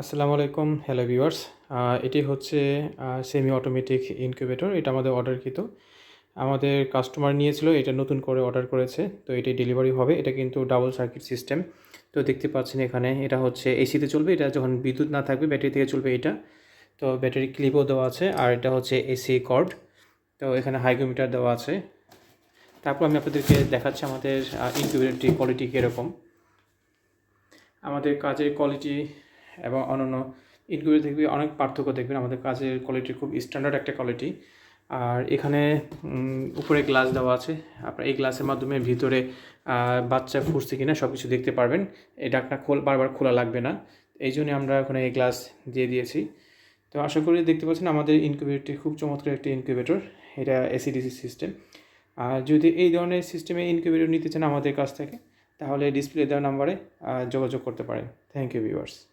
আসসালামু আলাইকুম hello viewers এটি হচ্ছে সেমি অটোমেটিক ইনকিউবেটর এটা আমাদের অর্ডারকৃত আমাদের কাস্টমার নিয়েছিল, এটা নতুন করে অর্ডার করেছে, তো এটি ডেলিভারি হবে। এটা কিন্তু ডাবল সার্কিট সিস্টেম তো দেখতে পাচ্ছেন এখানে, এটা হচ্ছে এসিতে চলবে, এটা যখন বিদ্যুৎ না থাকবে, ব্যাটারি থেকে চলবে এটা। তো ব্যাটারি ক্লিপও দেওয়া আছে, আর এটা হচ্ছে এসি কর্ড তো এখানে হাইগ্রোমিটার দেওয়া আছে। তারপর আমি আপনাদেরকে দেখাচ্ছি আমাদের ইনকিউবেটরটি কোয়ালিটি কীরকম। আমাদের কাজের কোয়ালিটি এবং অন্যান্য ইনকিউবেটর থেকে অনেক পার্থক্য দেখবেন। আমাদের কাজের কোয়ালিটি খুব স্ট্যান্ডার্ড একটা কোয়ালিটি আর এখানে উপরে গ্লাস দেওয়া আছে। আপনার এই গ্লাসের মাধ্যমে ভিতরে বাচ্চা ফুটছে কিনা সব কিছু দেখতে পারবেন। এই ডাকনা খোল, বারবার খোলা লাগবে না। এই জন্য আমরা ওখানে এই গ্লাস দিয়ে দিয়েছি। তো আশা করি দেখতে পাচ্ছেন আমাদের ইনকিউবেটরটি খুব চমৎকার একটি ইনকিউবেটর এটা এসিডিসি সিস্টেম আর যদি এই ধরনের সিস্টেমে ইনকিউবেটর নিতে চান আমাদের কাছ থেকে, তাহলে ডিসপ্লে দেওয়া নাম্বারে যোগাযোগ করতে পারেন। Thank you viewers